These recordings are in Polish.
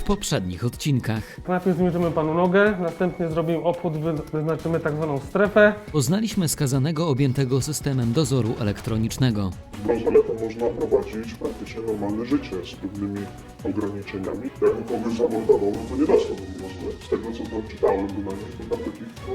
w poprzednich odcinkach. Najpierw zmierzymy panu nogę, następnie zrobimy obchód, wy- wyznaczymy tak zwaną strefę. Poznaliśmy skazanego objętego systemem dozoru elektronicznego. Z bransoletem można prowadzić praktycznie normalne życie z pewnymi ograniczeniami. Jakby kogoś zamordował, no to nie dostałbym bransolet. Z tego co tam czytałem, bynajmniej to tam takich no,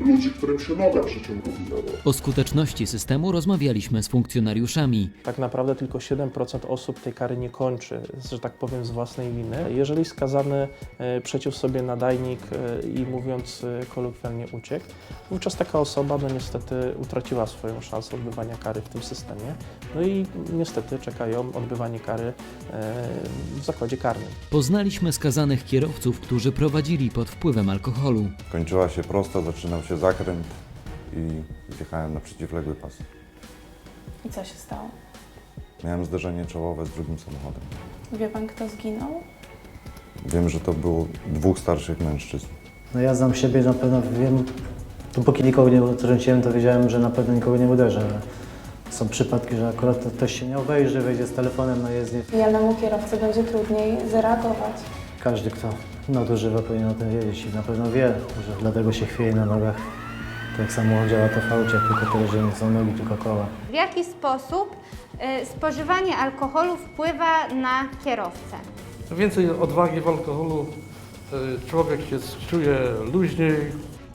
ludzi, którym się noga przyciągnęła. O skuteczności systemu rozmawialiśmy z funkcjonariuszami. Tak naprawdę tylko 7% osób tej kary nie kończy, że tak powiem, z własnej winy. Jeżeli skazany e, przeciął sobie nadajnik e, i mówiąc e, kolokwialnie uciekł, wówczas taka osoba no niestety utraciła swoją szansę odbywania kary w tym systemie. No i niestety czeka ją odbywanie kary w zakładzie karnym. Poznaliśmy skazanych kierowców, którzy prowadzili pod wpływem alkoholu. Kończyła się prosto, się zakręt i wjechałem na przeciwległy pas. I co się stało? Miałem zderzenie czołowe z drugim samochodem. Wie pan, kto zginął? Wiem, że to było dwóch starszych mężczyzn. No ja znam siebie, na pewno wiem, dopóki nikogo nie utrąciłem, to wiedziałem, że na pewno nikogo nie uderzę. ale Są przypadki, że akurat to ktoś się nie obejrzy, wejdzie z telefonem na jezdnię. Pijanemu kierowcy będzie trudniej zareagować. Każdy, kto nadużywa, powinien o tym wiedzieć i na pewno wie, że dlatego się chwieje na nogach. Tak samo działa to w aucie, tylko tyle, że nie są nogi, tylko koła. W jaki sposób y, spożywanie alkoholu wpływa na kierowcę? Więcej odwagi w alkoholu, y, człowiek się czuje luźniej,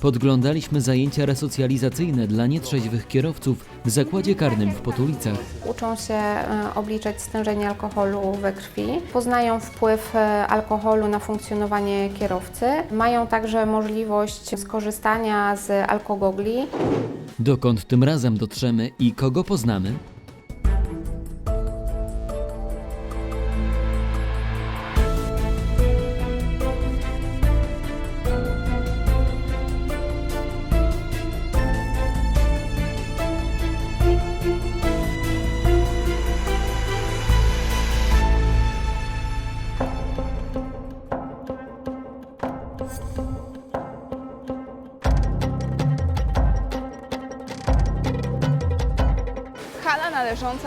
Podglądaliśmy zajęcia resocjalizacyjne dla nietrzeźwych kierowców w zakładzie karnym w Potulicach. Uczą się e, obliczać stężenie alkoholu we krwi, poznają wpływ e, alkoholu na funkcjonowanie kierowcy, mają także możliwość skorzystania z alkogogli. Dokąd tym razem dotrzemy i kogo poznamy?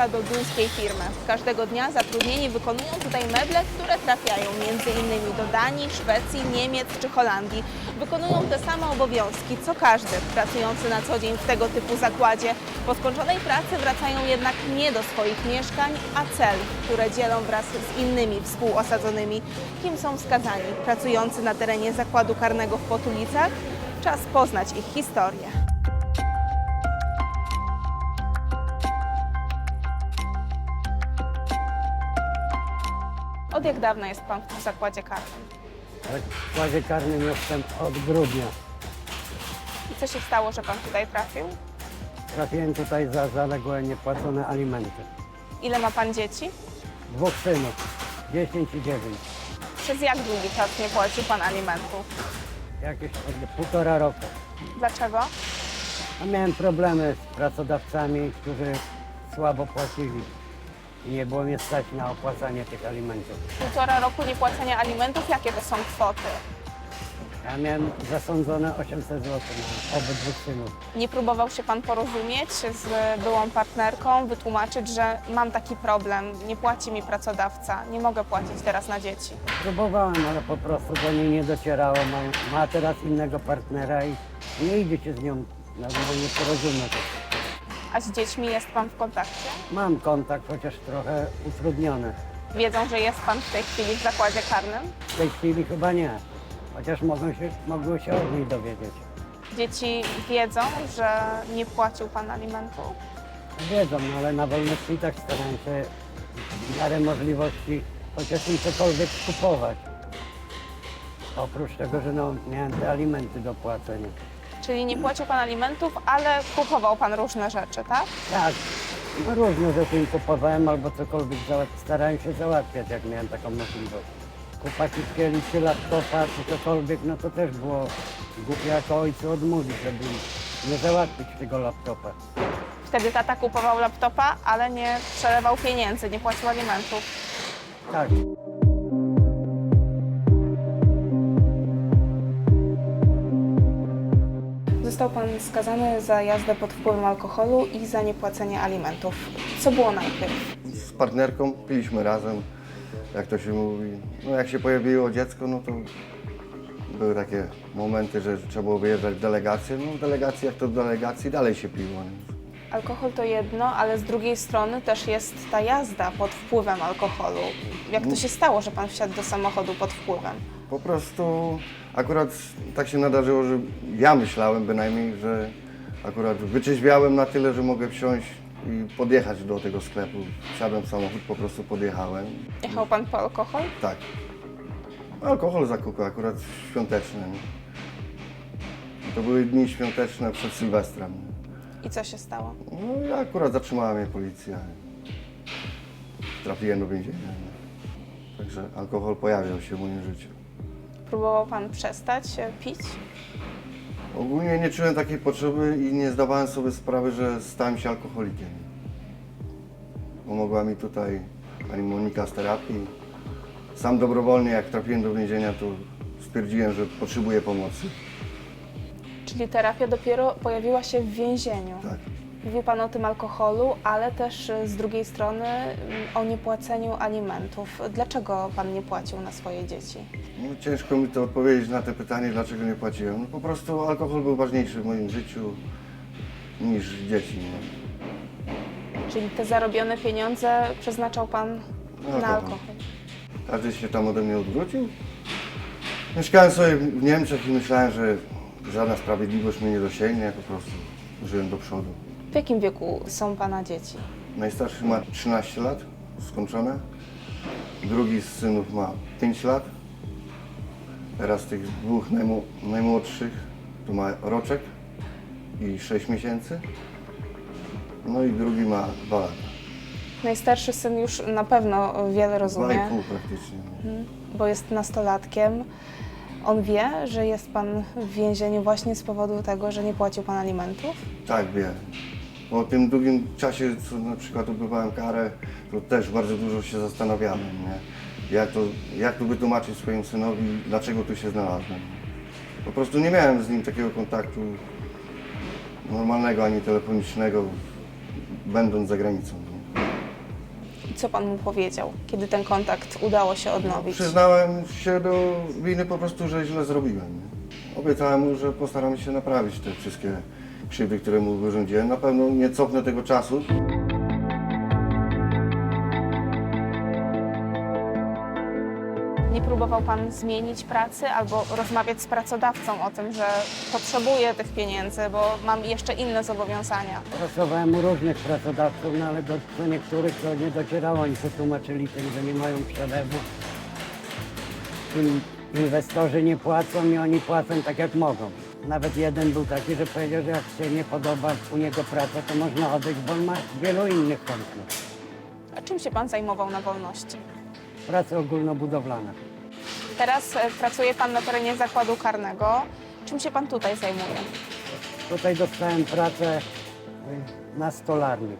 Do duńskiej firmy. Każdego dnia zatrudnieni wykonują tutaj meble, które trafiają m.in. do Danii, Szwecji, Niemiec czy Holandii. Wykonują te same obowiązki co każdy pracujący na co dzień w tego typu zakładzie. Po skończonej pracy wracają jednak nie do swoich mieszkań, a cel, które dzielą wraz z innymi współosadzonymi. Kim są skazani pracujący na terenie zakładu karnego w Potulicach? Czas poznać ich historię. Od jak dawna jest Pan w zakładzie karnym? W składzie karnym jestem od grudnia. I co się stało, że Pan tutaj trafił? Trafiłem tutaj za zaległe niepłacone alimenty. Ile ma Pan dzieci? Dwóch synów, 10 i 9. Przez jak długi czas nie płacił Pan alimentów? Jakieś od półtora roku. Dlaczego? A miałem problemy z pracodawcami, którzy słabo płacili. I nie było mnie stać na opłacanie tych alimentów. Półtora roku niepłacenia alimentów, jakie to są kwoty? Ja miałem zasądzone 800 zł na obydwu synów. Nie próbował się Pan porozumieć z byłą partnerką, wytłumaczyć, że mam taki problem, nie płaci mi pracodawca, nie mogę płacić teraz na dzieci. Próbowałem, ale po prostu do niej nie docierało. Ma, ma teraz innego partnera i nie idzie się z nią normalnie porozumieć. A z dziećmi jest Pan w kontakcie? Mam kontakt, chociaż trochę utrudniony. Wiedzą, że jest Pan w tej chwili w zakładzie karnym? W tej chwili chyba nie, chociaż mogą się, mogą się od niej dowiedzieć. Dzieci wiedzą, że nie płacił Pan alimentu? Wiedzą, no ale na wolności i tak staram się w miarę możliwości chociaż im cokolwiek kupować. Oprócz tego, że no, miałem te alimenty do płacenia. Czyli nie płacił Pan alimentów, ale kupował Pan różne rzeczy, tak? Tak, no różne rzeczy im kupowałem albo cokolwiek starałem się załatwiać, jak miałem taką możliwość. Kupa kitkeli czy laptopa, czy cokolwiek, no to też było głupie jako ojcu odmówić, żeby nie załatwić tego laptopa. Wtedy tata kupował laptopa, ale nie przelewał pieniędzy, nie płacił alimentów. Tak. Został pan skazany za jazdę pod wpływem alkoholu i za niepłacenie alimentów. Co było najpierw? Z partnerką piliśmy razem, jak to się mówi, no jak się pojawiło dziecko, no to były takie momenty, że trzeba było wyjeżdżać w delegację. No w delegacji, jak to w delegacji, dalej się piło. Nie? Alkohol to jedno, ale z drugiej strony też jest ta jazda pod wpływem alkoholu. Jak to się stało, że pan wsiadł do samochodu pod wpływem? Po prostu akurat tak się nadarzyło, że ja myślałem bynajmniej, że akurat wyczeźwiałem na tyle, że mogę wsiąść i podjechać do tego sklepu. Wsiadłem w samochód, po prostu podjechałem. Jechał pan po alkohol? Tak. Alkohol zakupy akurat świąteczne. Nie? To były dni świąteczne przed Sylwestrem. I co się stało? No i akurat zatrzymała mnie policja. Trafiłem do więzienia. Także alkohol pojawiał się w moim życiu. Próbował pan przestać pić? Ogólnie nie czułem takiej potrzeby i nie zdawałem sobie sprawy, że stałem się alkoholikiem. Pomogła mi tutaj pani Monika z terapii. Sam dobrowolnie, jak trafiłem do więzienia, to stwierdziłem, że potrzebuję pomocy. Czyli terapia dopiero pojawiła się w więzieniu. Tak. Mówił Pan o tym alkoholu, ale też e, z drugiej strony mm, o niepłaceniu alimentów. Dlaczego Pan nie płacił na swoje dzieci? No, ciężko mi to odpowiedzieć na te pytanie, dlaczego nie płaciłem. No, po prostu alkohol był ważniejszy w moim życiu niż dzieci. No. Czyli te zarobione pieniądze przeznaczał Pan na alkohol. alkohol. Każdy się tam ode mnie odwrócił. Mieszkałem sobie w Niemczech i myślałem, że żadna sprawiedliwość mnie nie dosięgnie, po prostu żyłem do przodu. W jakim wieku są Pana dzieci? Najstarszy ma 13 lat, skończone. Drugi z synów ma 5 lat. Teraz tych dwóch najmu, najmłodszych to ma roczek i 6 miesięcy. No i drugi ma 2 lata. Najstarszy syn już na pewno wiele rozumie, 2,5 praktycznie. bo jest nastolatkiem. On wie, że jest Pan w więzieniu właśnie z powodu tego, że nie płacił Pan alimentów? Tak, wiem. Po tym długim czasie, co na przykład odbywałem karę, to też bardzo dużo się zastanawiałem, nie? Jak, to, jak to wytłumaczyć swojemu synowi, dlaczego tu się znalazłem. Po prostu nie miałem z nim takiego kontaktu normalnego ani telefonicznego, będąc za granicą. I co Pan mu powiedział, kiedy ten kontakt udało się odnowić? Przyznałem się do winy po prostu, że źle zrobiłem. Nie? Obiecałem mu, że postaram się naprawić te wszystkie krzywdy, które mu wyrządziłem. Na pewno nie cofnę tego czasu. Nie próbował Pan zmienić pracy albo rozmawiać z pracodawcą o tym, że potrzebuje tych pieniędzy, bo mam jeszcze inne zobowiązania? Pracowałem u różnych pracodawców, no ale do, do niektórych to nie docierało. Oni się tłumaczyli tym, że nie mają przelewu. Inwestorzy nie płacą i oni płacą tak jak mogą. Nawet jeden był taki, że powiedział, że jak się nie podoba u niego praca, to można odejść, bo on ma wielu innych konfliktów. A czym się Pan zajmował na wolności? Prace ogólnobudowlane. Teraz e, pracuje Pan na terenie zakładu karnego. Czym się Pan tutaj zajmuje? Tutaj dostałem pracę y, na stolarni.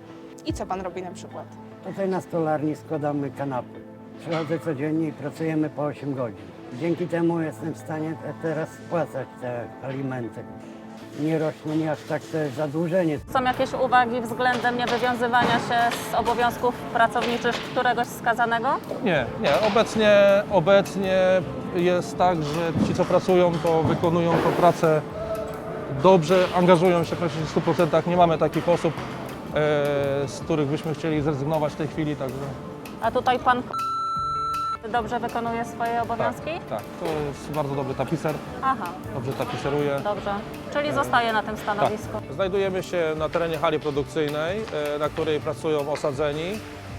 I co Pan robi na przykład? Tutaj na stolarni składamy kanapy. Przychodzę codziennie i pracujemy po 8 godzin. Dzięki temu jestem w stanie te- teraz spłacać te alimenty. Nie rośnie mi aż tak te zadłużenie. Są jakieś uwagi względem niewywiązywania się z obowiązków pracowniczych któregoś skazanego? Nie, nie. Obecnie, obecnie jest tak, że ci, co pracują, to wykonują tą pracę dobrze, angażują się praktycznie w 100%. Nie mamy takich osób, e, z których byśmy chcieli zrezygnować w tej chwili, także A tutaj pan dobrze wykonuje swoje obowiązki? tak, to jest bardzo dobry tapicer, Aha, dobrze tapiceruje. dobrze. Czyli zostaje na tym stanowisku. Znajdujemy się na terenie hali produkcyjnej, e, na której pracują osadzeni.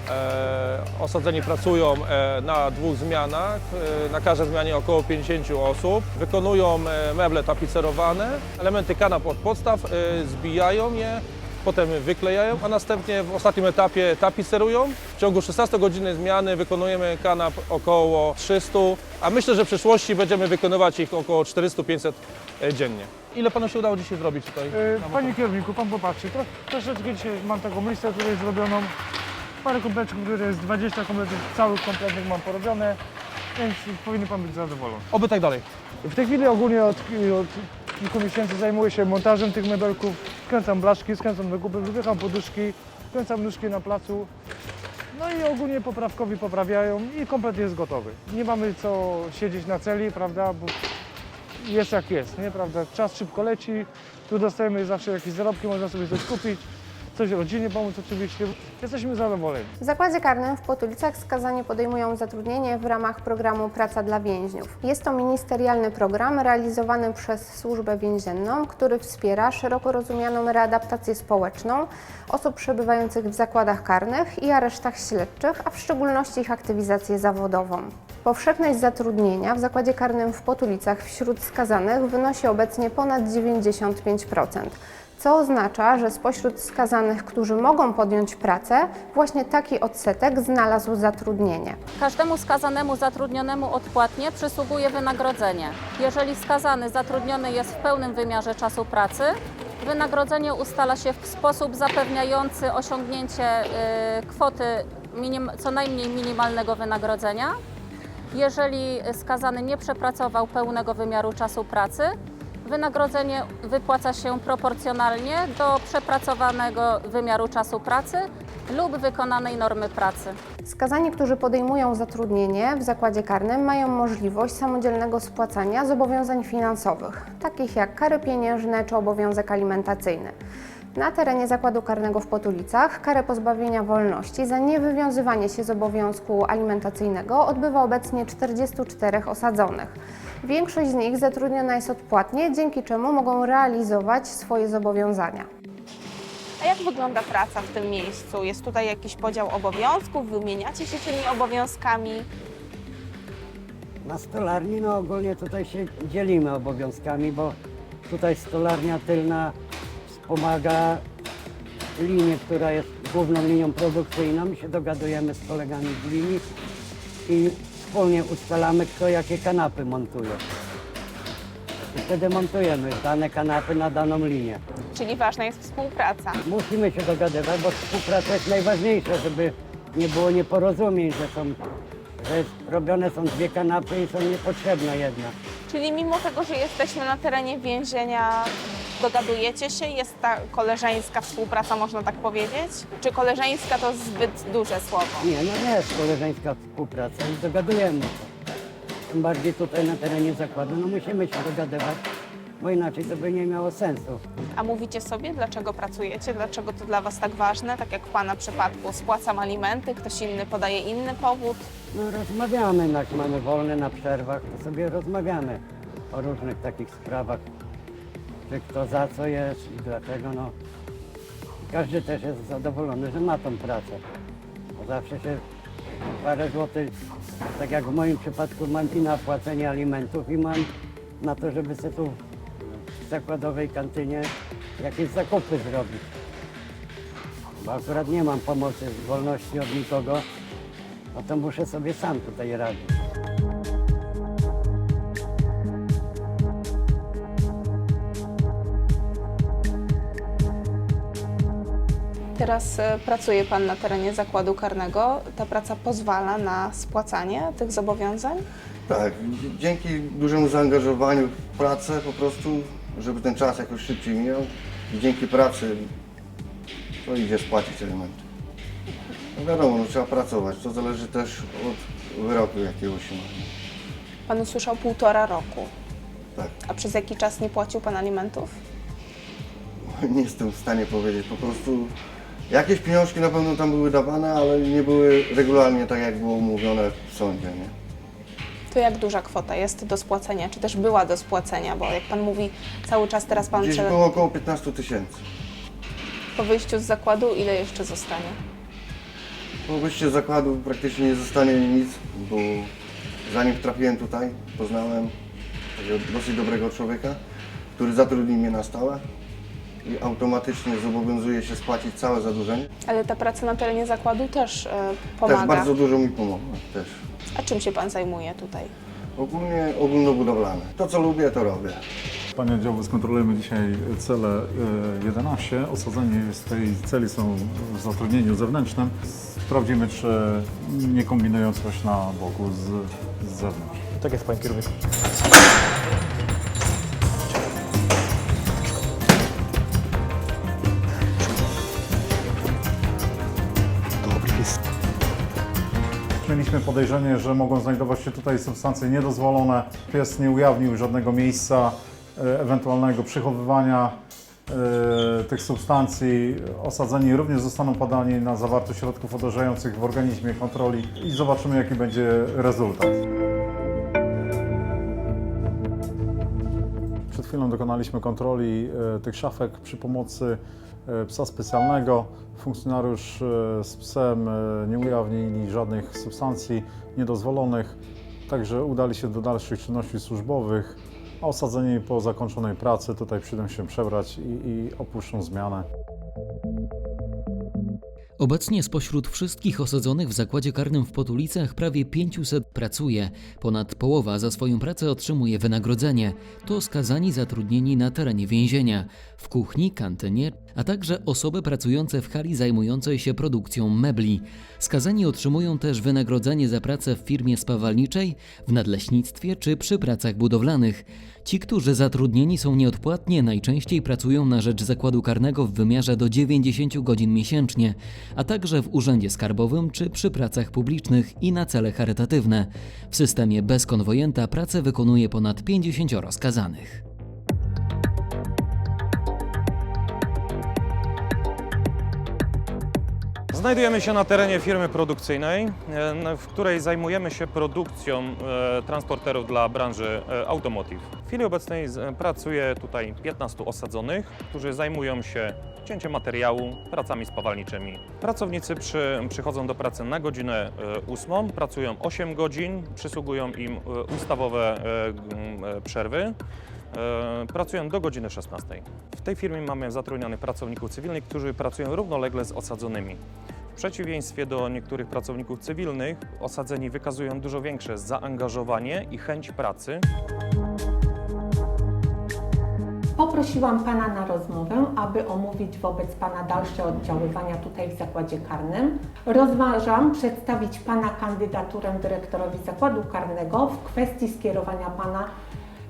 E, Osadzeni pracują e, na dwóch zmianach, e, na każdej zmianie około 50 osób. Wykonują e, meble tapicerowane, elementy kanap od podstaw, e, zbijają je, potem wyklejają, a następnie w ostatnim etapie tapicerują. W ciągu 16 godziny zmiany wykonujemy kanap około 300, a myślę, że w przyszłości będziemy wykonywać ich około 400-500 dziennie. Ile panu się udało dzisiaj zrobić tutaj? na Panie kierowniku, pan popatrzy, tro, troszeczkę dzisiaj mam taką listę tutaj zrobioną. Parę kompletów, które jest 20 kompletów, całych kompletnych mam porobione, więc powinien pan być zadowolony. Oby tak dalej. W tej chwili ogólnie od, od kilku miesięcy zajmuję się montażem tych mebelków, skręcam blaszki, skręcam wykupy, wypycham poduszki, skręcam nóżki na placu. No i ogólnie poprawkowi poprawiają i komplet jest gotowy. Nie mamy co siedzieć na celi, prawda, bo jest jak jest, nie, prawda? Czas szybko leci, tu dostajemy zawsze jakieś zarobki, można sobie coś kupić, coś rodzinie pomóc oczywiście. Jesteśmy zadowoleni. W zakładzie karnym w Potulicach skazani podejmują zatrudnienie w ramach programu Praca dla Więźniów. Jest to ministerialny program realizowany przez Służbę Więzienną, który wspiera szeroko rozumianą readaptację społeczną osób przebywających w zakładach karnych i aresztach śledczych, a w szczególności ich aktywizację zawodową. Powszechność zatrudnienia w zakładzie karnym w Potulicach wśród skazanych wynosi obecnie ponad 95% co oznacza, że spośród skazanych, którzy mogą podjąć pracę, właśnie taki odsetek znalazł zatrudnienie. Każdemu skazanemu zatrudnionemu odpłatnie przysługuje wynagrodzenie. Jeżeli skazany zatrudniony jest w pełnym wymiarze czasu pracy, wynagrodzenie ustala się w sposób zapewniający osiągnięcie y, kwoty co najmniej minimalnego wynagrodzenia. Jeżeli skazany nie przepracował pełnego wymiaru czasu pracy, wynagrodzenie wypłaca się proporcjonalnie do przepracowanego wymiaru czasu pracy lub wykonanej normy pracy. Skazani, którzy podejmują zatrudnienie w zakładzie karnym, mają możliwość samodzielnego spłacania zobowiązań finansowych, takich jak kary pieniężne czy obowiązek alimentacyjny. Na terenie zakładu karnego w Potulicach karę pozbawienia wolności za niewywiązywanie się z obowiązku alimentacyjnego odbywa obecnie 44 osadzonych. Większość z nich zatrudniona jest odpłatnie, dzięki czemu mogą realizować swoje zobowiązania. A jak wygląda praca w tym miejscu? Jest tutaj jakiś podział obowiązków? Wymieniacie się tymi obowiązkami? Na stolarni no ogólnie tutaj się dzielimy obowiązkami, bo tutaj stolarnia tylna wspomaga linię, która jest główną linią produkcyjną. My się dogadujemy z kolegami z linii i wspólnie ustalamy, kto jakie kanapy montuje. I wtedy montujemy dane kanapy na daną linię. Czyli ważna jest współpraca. Musimy się dogadywać, bo współpraca jest najważniejsza, żeby nie było nieporozumień, że są, że jest, robione są dwie kanapy i są niepotrzebne jedna. Czyli mimo tego, że jesteśmy na terenie więzienia, dogadujecie się? Jest ta koleżeńska współpraca, można tak powiedzieć? Czy koleżeńska to zbyt duże słowo? Nie, no nie jest koleżeńska współpraca i dogadujemy się. Tym bardziej tutaj na terenie zakładu, no musimy się dogadywać, bo inaczej to by nie miało sensu. A mówicie sobie, dlaczego pracujecie? Dlaczego to dla Was tak ważne? Tak jak w Pana przypadku, spłacam alimenty, ktoś inny podaje inny powód. No rozmawiamy, jak mamy wolne na przerwach, to sobie rozmawiamy o różnych takich sprawach, czy kto za co jest i dlaczego, no. Każdy też jest zadowolony, że ma tą pracę. Zawsze się parę złotych, tak jak w moim przypadku mam i na płacenie alimentów i mam na to, żeby sobie tu w zakładowej kantynie jakieś zakupy zrobić. Bo akurat nie mam pomocy, wolności od nikogo, no to muszę sobie sam tutaj radzić. Teraz e, pracuje Pan na terenie zakładu karnego. Ta praca pozwala na spłacanie tych zobowiązań? Tak, dzięki dużemu zaangażowaniu w pracę po prostu, żeby ten czas jakoś szybciej mijał i dzięki pracy to idzie spłacić elementy. No wiadomo, no, trzeba pracować, to zależy też od wyroku jakiegoś się ma. Pan usłyszał półtora roku. Tak, A przez jaki czas nie płacił Pan alimentów? nie jestem w stanie powiedzieć, po prostu jakieś pieniążki na pewno tam były dawane, ale nie były regularnie tak jak było umówione w sądzie, nie? To jak duża kwota jest do spłacenia, czy też była do spłacenia? Bo jak Pan mówi, cały czas teraz Pan Gdzieś było około 15 tysięcy. po wyjściu z zakładu, ile jeszcze zostanie? Po wyjściu z zakładu praktycznie nie zostanie mi nic, bo zanim trafiłem tutaj, poznałem takiego dosyć dobrego człowieka, który zatrudnił mnie na stałe i automatycznie zobowiązuje się spłacić całe zadłużenie. Ale ta praca na terenie zakładu też e, Też pomaga. bardzo dużo mi pomogła. Też. A czym się Pan zajmuje tutaj? Ogólnie ogólnobudowlane. To co lubię, to robię. Panie oddziału, skontrolujemy dzisiaj cele e, 11. Osadzeni w tej celi są w zatrudnieniu zewnętrznym. Sprawdzimy, czy nie kombinują coś na boku z, z zewnątrz. Tak jest, panie kierowniku. Mieliśmy podejrzenie, że mogą znajdować się tutaj substancje niedozwolone. Pies nie ujawnił żadnego miejsca e, ewentualnego przechowywania e, tych substancji. Osadzeni również zostaną podani na zawartość środków odurzających w organizmie kontroli i zobaczymy jaki będzie rezultat. Przed chwilą dokonaliśmy kontroli e, tych szafek przy pomocy psa specjalnego. Funkcjonariusz e, z psem e, nie ujawnili żadnych substancji niedozwolonych, także udali się do dalszych czynności służbowych, a osadzeni po zakończonej pracy tutaj przyjdą się przebrać i, i opuszczą zmianę. Obecnie spośród wszystkich osadzonych w zakładzie karnym w Potulicach prawie 500 pracuje. Ponad połowa za swoją pracę otrzymuje wynagrodzenie. To skazani zatrudnieni na terenie więzienia, w kuchni, kantynie, a także osoby pracujące w hali zajmującej się produkcją mebli. Skazani otrzymują też wynagrodzenie za pracę w firmie spawalniczej, w nadleśnictwie czy przy pracach budowlanych. Ci, którzy zatrudnieni są nieodpłatnie, najczęściej pracują na rzecz zakładu karnego w wymiarze do 90 godzin miesięcznie, a także w urzędzie skarbowym czy przy pracach publicznych i na cele charytatywne. W systemie bez konwojenta pracę wykonuje ponad 50 skazanych. Znajdujemy się na terenie firmy produkcyjnej, e, w której zajmujemy się produkcją e, transporterów dla branży e, automotive. W chwili obecnej pracuje tutaj 15 osadzonych, którzy zajmują się cięciem materiału, pracami spawalniczymi. Pracownicy przy, przychodzą do pracy na godzinę 8, pracują 8 godzin, przysługują im ustawowe przerwy. E, Pracują do godziny 16. W tej firmie mamy zatrudnionych pracowników cywilnych, którzy pracują równolegle z osadzonymi. W przeciwieństwie do niektórych pracowników cywilnych, osadzeni wykazują dużo większe zaangażowanie i chęć pracy. Poprosiłam Pana na rozmowę, aby omówić wobec Pana dalsze oddziaływania tutaj w zakładzie karnym. Rozważam przedstawić Pana kandydaturę dyrektorowi zakładu karnego w kwestii skierowania Pana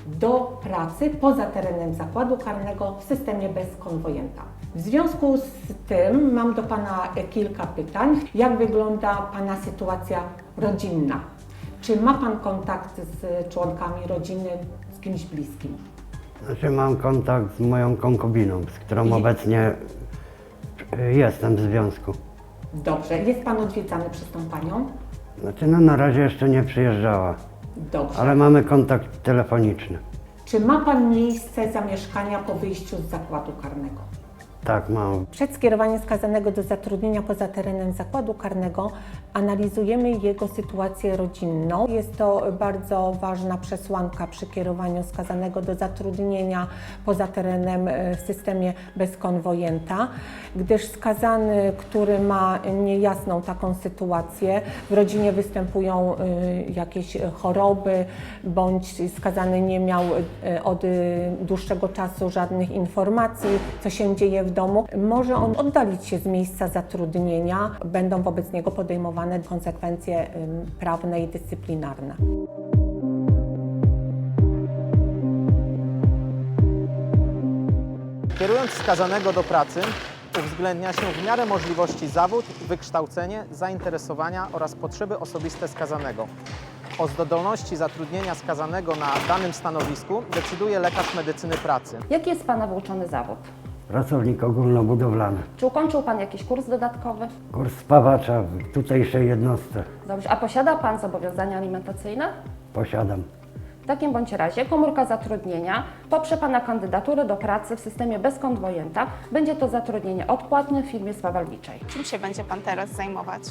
do pracy poza terenem zakładu karnego w systemie bez konwojenta. W związku z tym mam do Pana kilka pytań. Jak wygląda Pana sytuacja rodzinna? Czy ma Pan kontakt z członkami rodziny, z kimś bliskim? Znaczy mam kontakt z moją konkubiną, z którą I- obecnie y, jestem w związku. Dobrze. Jest Pan odwiedzany przez tą Panią? Znaczy no na razie jeszcze nie przyjeżdżała, Dobrze. ale mamy kontakt telefoniczny. Czy ma Pan miejsce zamieszkania po wyjściu z zakładu karnego? Tak, mam. Przed skierowaniem skazanego do zatrudnienia poza terenem zakładu karnego analizujemy jego sytuację rodzinną. Jest to bardzo ważna przesłanka przy kierowaniu skazanego do zatrudnienia poza terenem e, w systemie bez konwojenta, gdyż skazany, który ma niejasną taką sytuację, w rodzinie występują e, jakieś choroby, bądź skazany nie miał e, od dłuższego czasu żadnych informacji, co się dzieje w domu, może on oddalić się z miejsca zatrudnienia. Będą wobec niego podejmowane konsekwencje prawne i dyscyplinarne. Kierując skazanego do pracy, uwzględnia się w miarę możliwości zawód, wykształcenie, zainteresowania oraz potrzeby osobiste skazanego. O zdolności zatrudnienia skazanego na danym stanowisku decyduje lekarz medycyny pracy. Jaki jest Pana wyuczony zawód? Pracownik ogólnobudowlany. Czy ukończył Pan jakiś kurs dodatkowy? Kurs spawacza w tutejszej jednostce Dobrze. A posiada Pan zobowiązania alimentacyjne? posiadam. W takim bądź razie komórka zatrudnienia poprze Pana kandydaturę do pracy w systemie bez konwojenta. Będzie to zatrudnienie odpłatne w firmie spawalniczej. Czym się będzie Pan teraz zajmować?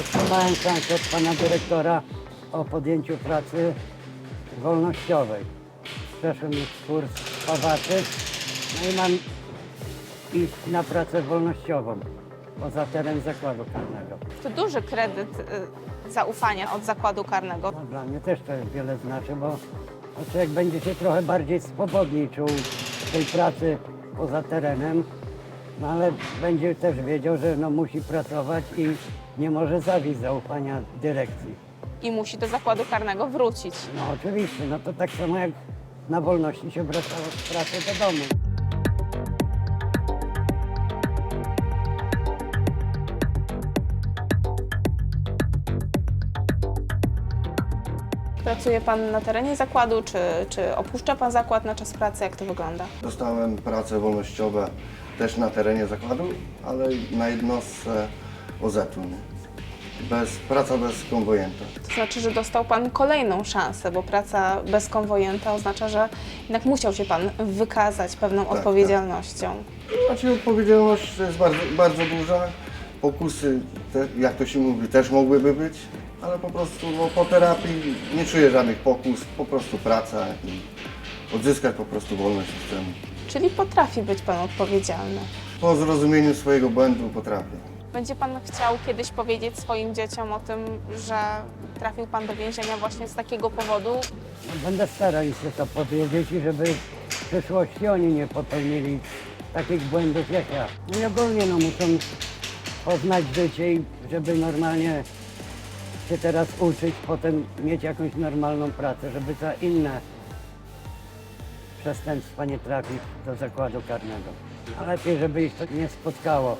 Otrzymałem szansę od pana dyrektora o podjęciu pracy wolnościowej. Przeszłem już kurs spawaczy, no i mam iść na pracę wolnościową poza teren zakładu karnego. To duży kredyt y, zaufania od zakładu karnego. No, dla mnie też to wiele znaczy, bo człowiek będzie się trochę bardziej swobodniej czuł w tej pracy poza terenem, no ale będzie też wiedział, że no, musi pracować i nie może zawieść zaufania dyrekcji. I musi do zakładu karnego wrócić. No oczywiście, no to tak samo jak na wolności się wracało z pracy do domu. Pracuje Pan na terenie zakładu, czy, czy opuszcza Pan zakład na czas pracy? Jak to wygląda? Dostałem prace wolnościowe też na terenie zakładu, ale na jednostce OZ-u. nie? Bez, praca bez konwojenta. To znaczy, że dostał Pan kolejną szansę, bo praca bez konwojenta oznacza, że jednak musiał się Pan wykazać pewną Tak, odpowiedzialnością. Znaczy odpowiedzialność jest bardzo, bardzo duża. Pokusy, te, jak to się mówi, też mogłyby być, ale po prostu no, po terapii nie czuję żadnych pokus, po prostu praca i odzyskać po prostu wolność systemu. Czyli potrafi być Pan odpowiedzialny. Po zrozumieniu swojego błędu potrafię. Będzie Pan chciał kiedyś powiedzieć swoim dzieciom o tym, że trafił Pan do więzienia właśnie z takiego powodu? Będę starał się to powiedzieć i żeby w przyszłości oni nie popełnili takich błędów jak ja. No i ogólnie no, muszą poznać życie i żeby normalnie się teraz uczyć, potem mieć jakąś normalną pracę, żeby za inne przestępstwa nie trafić do zakładu karnego. A lepiej, żeby ich to nie spotkało.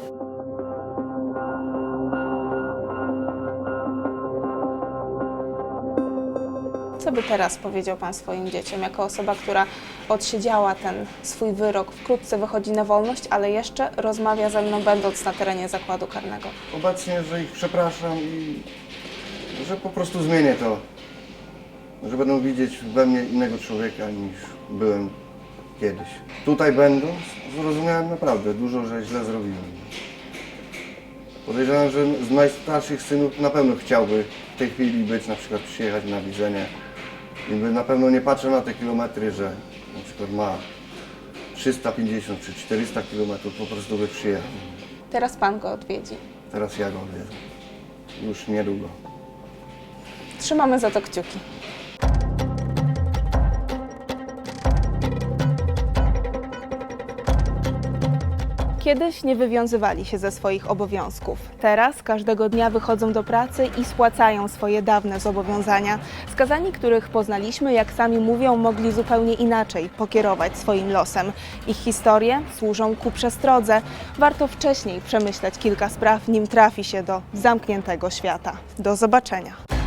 Co by teraz powiedział Pan swoim dzieciom, jako osoba, która odsiedziała ten swój wyrok, wkrótce wychodzi na wolność, ale jeszcze rozmawia ze mną, będąc na terenie zakładu karnego? Obecnie, że ich przepraszam i że po prostu zmienię to. Że będą widzieć we mnie innego człowieka niż byłem kiedyś. Tutaj będąc, zrozumiałem naprawdę dużo, że źle zrobiłem. Podejrzewam, że z najstarszych synów na pewno chciałby w tej chwili być, na przykład przyjechać na widzenie. I by na pewno nie patrzył na te kilometry, że na przykład ma 350 czy 400 kilometrów, po prostu by przyjechał. Teraz Pan go odwiedzi. Teraz ja go odwiedzę. Już niedługo. Trzymamy za to kciuki. Kiedyś nie wywiązywali się ze swoich obowiązków. Teraz każdego dnia wychodzą do pracy i spłacają swoje dawne zobowiązania. Skazani, których poznaliśmy, jak sami mówią, mogli zupełnie inaczej pokierować swoim losem. Ich historie służą ku przestrodze. Warto wcześniej przemyśleć kilka spraw, nim trafi się do zamkniętego świata. Do zobaczenia.